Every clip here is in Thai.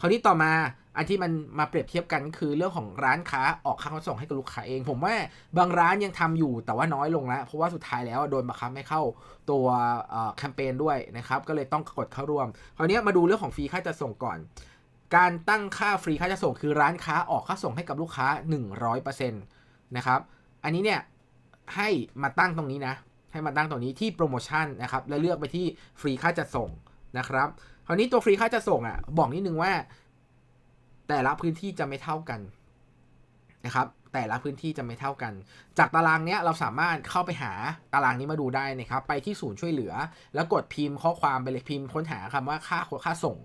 คราวนี้ต่อมาอันที่มันมาเปรียบเทียบกันคือเรื่องของร้านค้าออกค่าขนส่งให้กับลูกค้าเอง ผมว่าบางร้านยังทำอยู่แต่ว่าน้อยลงแล้ว เพราะว่าสุดท้ายแล้วโดนบังคับให้เข้าตัวแคมเปญด้วยนะครับก็เลยต้องกดเข้าร่วม คราวนี้มาดูเรื่องของฟรีค่าจัดส่งก่อน การตั้งค่าฟรีค่าจัดส่งคือร้านค้าออกค่าส่งให้กับลูกค้า 100%นะครับอันนี้เนี่ยให้มาตั้งตรงนี้นะให้มาตั้งตรงนี้ที่โปรโมชั่นนะครับแล้วเลือกไปที่ฟรีค่าจัดส่งนะครับ ราวนี้ตัวฟรีค่าจัดส่งอะ บอกนิดนึงว่า แต่ละพื้นที่จะไม่เท่ากันนะครับ แต่ละพื้นที่จะไม่เท่ากัน จากตารางเนี้ยเราสามารถเข้าไปหาตารางนี้มาดูได้นะครับ ไปที่ศูนย์ช่วยเหลือ แล้วกดพิมพ์ข้อความไปเลยพิมพ์ค้นหาคำว่าค่าค่าส่ง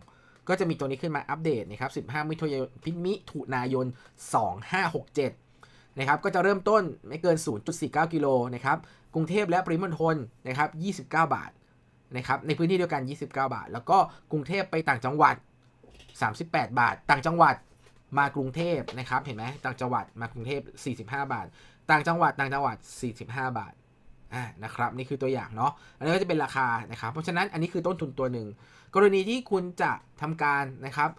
ก็จะมีตัวนี้ขึ้นมาอัปเดตนะครับ 15 มิถุนายนพิมิถุนายน 2567 นะครับ ก็จะเริ่มต้นไม่เกิน 0.49 กิโลนะครับ กรุงเทพและปริมณฑลนะครับ 29 บาท นะครับในพื้นที่เดียวกัน 29 บาท แล้วก็กรุงเทพไปต่างจังหวัด 38 บาท ต่างจังหวัดมากรุงเทพนะครับเห็นไหมต่างจังหวัดมากรุงเทพ 45 บาท ต่างจังหวัดต่างจังหวัด 45 บาทอ่านะครับนี่คือตัวอย่างเนาะอันนี้ก็จะเป็นราคานะครับ เพราะฉะนั้นอันนี้คือต้นทุนตัวหนึ่งกรณีที่คุณจะทำการนะครับ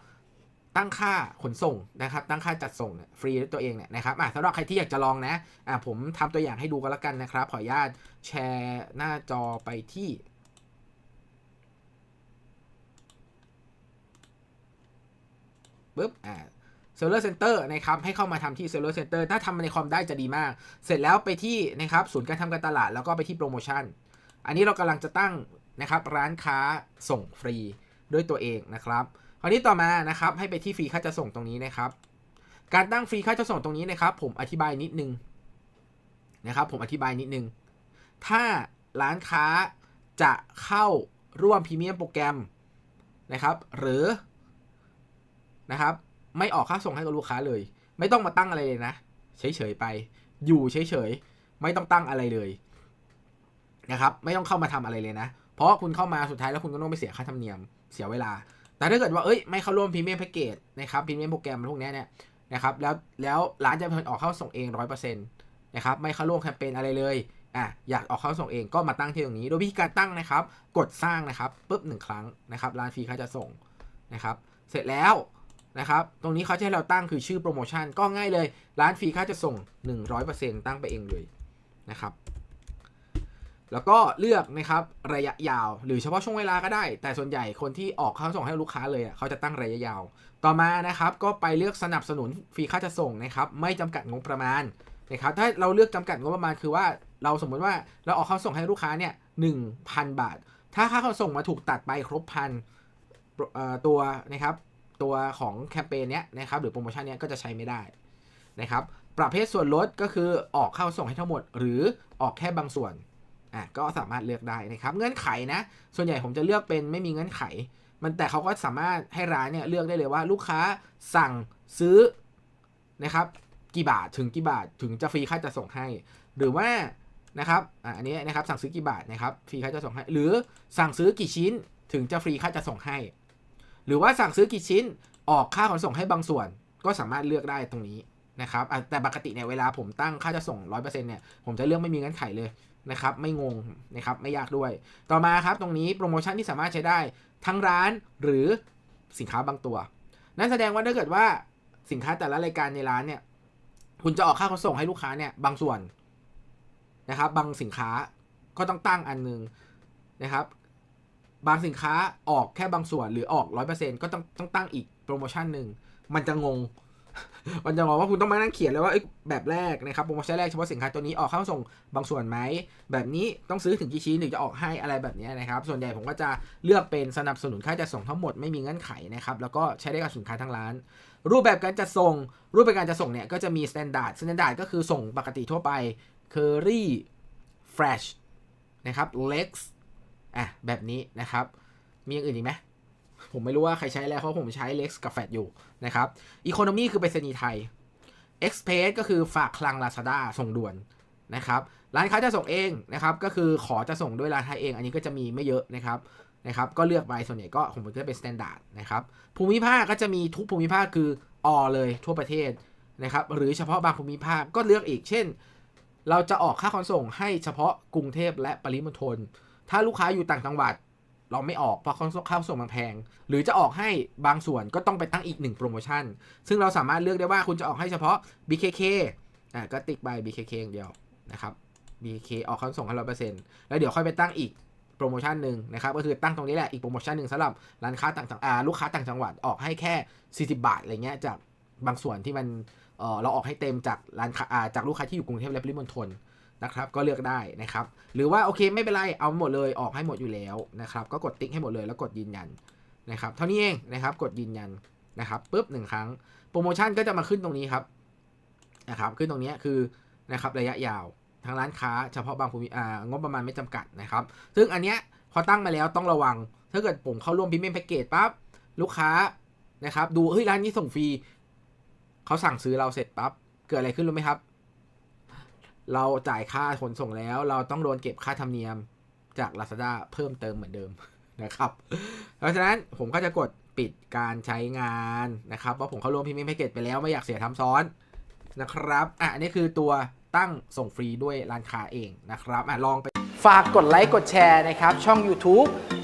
ตั้งค่าขนส่งนะครับ ตั้งค่าจัดส่งฟรีด้วยตัวเองเนี่ยนะครับอะสำหรับใครที่อยากจะลองนะอะผมทำตัวอย่างให้ดูกันแล้วกันนะครับ ขออนุญาตแชร์หน้าจอไปที่ ปึ๊บอ่าเซลเลอร์เซ็นเตอร์นะครับให้เข้ามาทำที่เซลเลอร์เซ็นเตอร์ถ้าทำในคอมได้จะดีมาก เสร็จแล้วไปที่นะครับศูนย์การทำการตลาดแล้วก็ไปที่โปรโมชั่น อันนี้เรากำลังจะตั้งนะครับร้านค้าส่งฟรีด้วยตัวเองนะครับ คราวนี้ต่อมานะครับให้ไปที่ฟรีค่าจะส่งตรงนี้นะครับ การตั้งฟรีค่าจะส่งตรงนี้นะครับ ผมอธิบายนิดนึงนะครับผมอธิบายนิดนึง ถ้าร้านค้าจะเข้าร่วมพรีเมียมโปรแกรมนะครับ หรือ นะครับ ไม่ออกค่าส่งให้กับลูกค้าเลย ไม่ต้องมาตั้งอะไรเลยนะ เฉยๆไป อยู่เฉยๆ ไม่ต้องตั้งอะไรเลยนะครับ ไม่ต้องเข้ามาทำอะไรเลยนะ เพราะคุณเข้ามาสุดท้ายแล้วคุณก็ต้องไปเสียค่าธรรมเนียม เสียเวลา แต่ถ้าเกิดว่า เอ้ย ไม่เข้าร่วมพรีเมียมแพ็กเกจนะครับ พรีเมียมโปรแกรมพวกนี้เนี่ยนะครับ แล้ว แล้วร้านจะเป็นออกเข้าส่งเองร้อยเปอร์เซ็นต์นะครับ ไม่เข้าร่วมแคมเปญอะไรเลย อะ อยากออกเข้าส่งเองก็มาตั้งที่ตรงนี้ โดยวิธีการตั้งนะครับ กดสร้างนะครับปุ๊บหนึ่งครั้งนะครับ ร้านฟรีเขาจะส่งนะครับ เสร็จแล้ว นะครับ ตรงนี้เขาจะให้เราตั้งคือชื่อโปรโมชั่นก็ง่ายเลย ร้านฟรีค่าจะส่ง 100%ตั้งไปเองเลยนะครับ แล้วก็เลือกนะครับระยะยาว หรือเฉพาะช่วงเวลาก็ได้ แต่ส่วนใหญ่คนที่ออกค่าส่งให้ลูกค้าเลยอะเขาจะตั้งระยะยาว ต่อมานะครับก็ไปเลือกสนับสนุนฟรีค่าจะส่งนะครับ ไม่จำกัดงบประมาณนะครับ ถ้าเราเลือกจำกัดงบประมาณคือว่าเราสมมติว่าเราออกค่าส่งให้ลูกค้าเนี่ยหนึ่งพันบาท ถ้าค่าขนส่งมาถูกตัดไปครบพันตัวนะครับ ตัวของแคมเปญเนี้ยนะครับหรือโปรโมชั่นเนี้ยก็จะใช้ไม่ได้นะครับประเภทส่วนลดก็คือออกค่าส่งให้ทั้งหมด หรือออกแค่บางส่วนอะก็สามารถเลือกได้นะครับ เงื่อนไขนะ ส่วนใหญ่ผมจะเลือกเป็นไม่มีเงื่อนไข มันแต่เขาก็สามารถให้ร้านเนี่ยเลือกได้เลยว่าลูกค้าสั่งซื้อนะครับกี่บาทถึงกี่บาทถึงจะฟรีค่าจะส่งให้ หรือว่านะครับอะอันนี้นะครับสั่งซื้อกี่บาทนะครับฟรีค่าจะส่งให้ หรือสั่งซื้อกี่ชิ้นถึงจะฟรีค่าจะส่งให้ หรือว่าสั่งซื้อกี่ชิ้นออกค่าขนส่งให้บางส่วน ก็สามารถเลือกได้ตรงนี้นะครับแต่ปกติเนี่ยเวลาผมตั้งค่าจะส่ง 100%เนี่ยผมจะเลือกไม่มีเงื่อนไขเลยนะครับไม่งงนะครับไม่ยากด้วย ต่อมาครับตรงนี้โปรโมชั่นที่สามารถใช้ได้ทั้งร้านหรือสินค้าบางตัว นั่นแสดงว่าถ้าเกิดว่าสินค้าแต่ละรายการในร้านเนี่ยคุณจะออกค่าขนส่งให้ลูกค้าเนี่ยบางส่วนนะครับบางสินค้าก็ต้องตั้งอันนึงนะครับ บางสินค้าออกแค่บางส่วนหรือออกร้อยเปอร์เซ็นก็ต้องต้องตั้งอีกโปรโมชั่นหนึ่งมันจะงง มันจะบอกว่าคุณต้องมานั่งเขียนเลยว่าแบบแรกนะครับโปรโมชั่นแรกเฉพาะสินค้าตัวนี้ออกเข้าส่งบางส่วนไหมแบบนี้ต้องซื้อถึงกี่ชิ้นถึงจะออกให้อะไรแบบนี้นะครับ ส่วนใหญ่ผมก็จะเลือกเป็นสนับสนุนค่าจัดส่งทั้งหมดไม่มีเงื่อนไขนะครับแล้วก็ใช้ได้กับสินค้าทั้งร้าน รูปแบบการจัดส่ง รูปแบบการจัดส่งเนี่ยก็จะมีสแตนดาร์ดสแตนดาร์ดก็คือส่งปกติทั่วไป Curry Fresh นะครับ Lex อะแบบนี้นะครับ มีอย่างอื่นอีกไหมผมไม่รู้ว่าใครใช้แล้วเพราะผมใช้ Lex กับ Fat อยู่นะครับ Economy คือไปรษณีย์ไทย Express ก็คือฝากคลัง Lazada ส่งด่วนนะครับร้านค้าจะส่งเองนะครับ ก็คือขอจะส่งด้วยร้านค้าเอง อันนี้ก็จะมีไม่เยอะนะครับนะครับ ก็เลือกไปส่วนใหญ่ก็ผมก็จะเป็น standard นะครับ ภูมิภาคก็จะมีทุกภูมิภาคคืออเลยทั่วประเทศนะครับ หรือเฉพาะบางภูมิภาคก็เลือกอีก เช่น เราจะออกค่าขนส่งให้เฉพาะกรุงเทพและปริมณฑล ถ้าลูกค้าอยู่ต่างจังหวัด เราไม่ออกเพราะเขาค่าส่งมันแพง หรือจะออกให้บางส่วนก็ต้องไปตั้งอีกหนึ่งโปรโมชั่น ซึ่งเราสามารถเลือกได้ว่าคุณจะออกให้เฉพาะ BKK อะก็ติ๊กไป BKK อย่างเดียวนะครับ BKK ออกค่าส่งให้ร้อยเปอร์เซ็นต์แล้วเดี๋ยวค่อยไปตั้งอีกโปรโมชั่นหนึ่งนะครับก็คือตั้งตรงนี้แหละอีกโปรโมชั่นหนึ่งสำหรับร้านค้าต่างจังลูกค้าต่างจังหวัดออกให้แค่ 40 บาทอะไรเงี้ยจากบางส่วนที่มันเเราออกให้เต็มจากร้านค้าจากลูกค้าที่อยู่กรุงเทพและปริมณฑล นะครับก็เลือกได้นะครับ หรือว่าโอเคไม่เป็นไรเอาหมดเลยออกให้หมดอยู่แล้วนะครับ ก็กดติ๊กให้หมดเลยแล้วกดยืนยันนะครับ เท่านี้เองนะครับ กดยืนยันนะครับปุ๊บหนึ่งครั้งโปรโมชั่นก็จะมาขึ้นตรงนี้ครับนะครับ ขึ้นตรงนี้คือนะครับระยะยาวทางร้านค้าเฉพาะบางภูมิอ่างบประมาณไม่จำกัดนะครับ ซึ่งอันเนี้ยพอตั้งมาแล้วต้องระวัง ถ้าเกิดผมเข้าร่วมพรีเมียมแพ็กเกจปั๊บลูกค้านะครับ ดูเฮ้ยร้านนี้ส่งฟรีเขาสั่งซื้อเราเสร็จปั๊บเกิดอะไรขึ้นรู้ไหมครับ เราจ่ายค่าขนส่งแล้ว เราต้องโดนเก็บค่าธรรมเนียมจาก Lazada เพิ่มเติมเหมือนเดิมนะครับ เพราะฉะนั้นผมก็จะกดปิดการใช้งานนะครับเพราะผมเข้าร่วมพรีเมียมแพ็กเกจไปแล้วไม่อยากเสียทำซ้อนนะครับอะนนี้คือตัวตั้งส่งฟรีด้วยร้านค้าเองนะครับอะลองไปฝากกดไลค์กดแชร์นะครับช่อง YouTube